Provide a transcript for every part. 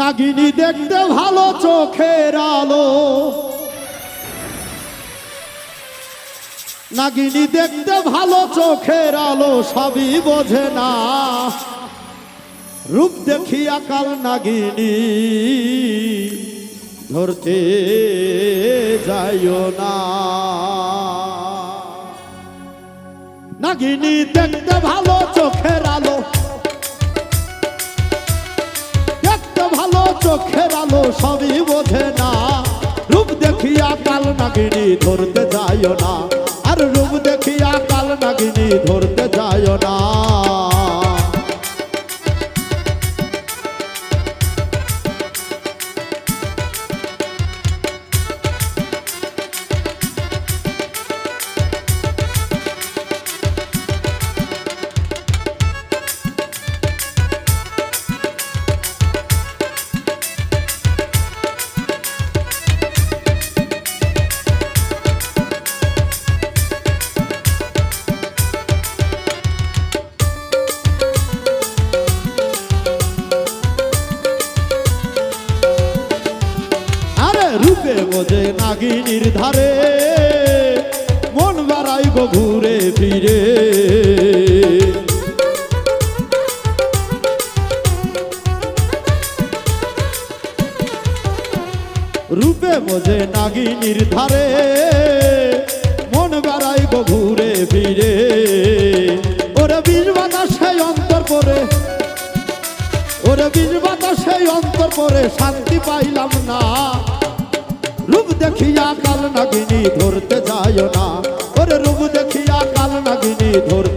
নাগিনী দেখতে ভালো চোখের আলো। নাগিনী দেখতে ভালো চোখের আলো, সবই বোঝে না। রূপ দেখিয়া কাল নাগিনী, ধরতে যাইও না। নাগিনী দেখতে ভালো চোখের আলো চোখের আলো সবই বোঝে না। রূপ দেখিয়া কাল নাগিনী ধরতে যায় না। আর রূপ দেখিয়া কাল নাগিনী ধরতে যায় না। রূপে বোঝে নাগিনীর ধারে। মন বাড়াই গো ঘুরে ফিরে। রূপে বোঝে নাগিনীর ধারে। মন বাড়াই গো ঘুরে ফিরে। ওরে বীজ বাতাসে অন্তর পরে। ওরে বীজ বাতাসে অন্তর পরে শান্তি পাইলাম না। রূপ দেখিয়া কাল নাগিনী ধরতে যায় না। ওরে রূপ দেখিয়া কাল নাগিনী ধরতে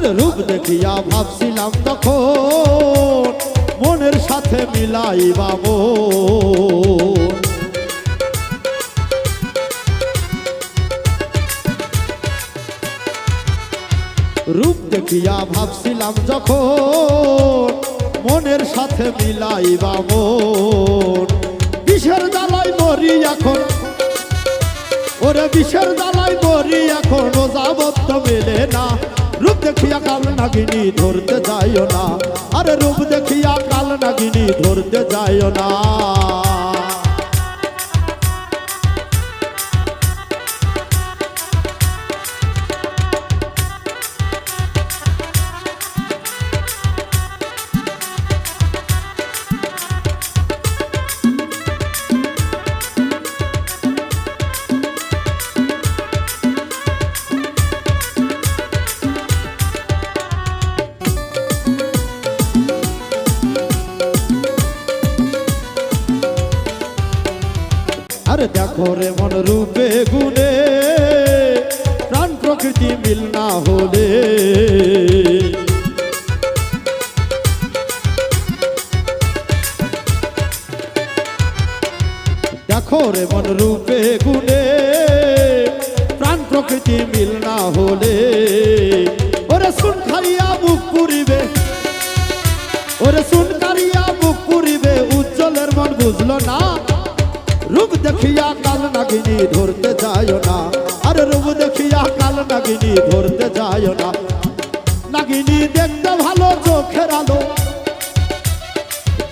আর রূপ দেখিয়া ভাবছিলাম তখন মনের সাথে মিলাই বাবু রূপ দেখিয়া ভাবছিলাম যখন মনের সাথে মিলাই বাবু কিসের জ্বালাই মরি এখন। ওরে বিষের জ্বালাই মরি এখন, ও যাবত মেলে না। দেখিয়া কাল নাগিনী ধরতে যাইও না। আরে রূপ দেখিয়া কাল নাগিনী ধরতে যাইও না। আরে দেখো রে মন রূপে গুণে, প্রাণ প্রকৃতি মিল না হলে। দেখো মন রূপে গুণে, প্রাণ প্রকৃতি মিল না হলে। দেখিয়া কাল নাগিনী ধরতে যায় না। আরে রূপ দেখিয়া কাল নাগিনী ধরতে যায় না। নাগিনী, দেখতে ভালো চোখের আলো।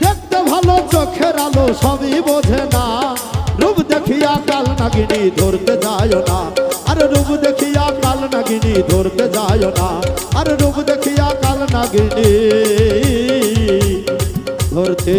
দেখতে ভালো চোখের আলো সবই বোঝে না। রূপ দেখিয়া কাল নাগিনী ধরতে যায় না। আরে রূপ দেখিয়া কাল নাগিনী ধরতে যায় না। আরে রূপ দেখিয়া কাল নাগিনী ধরতে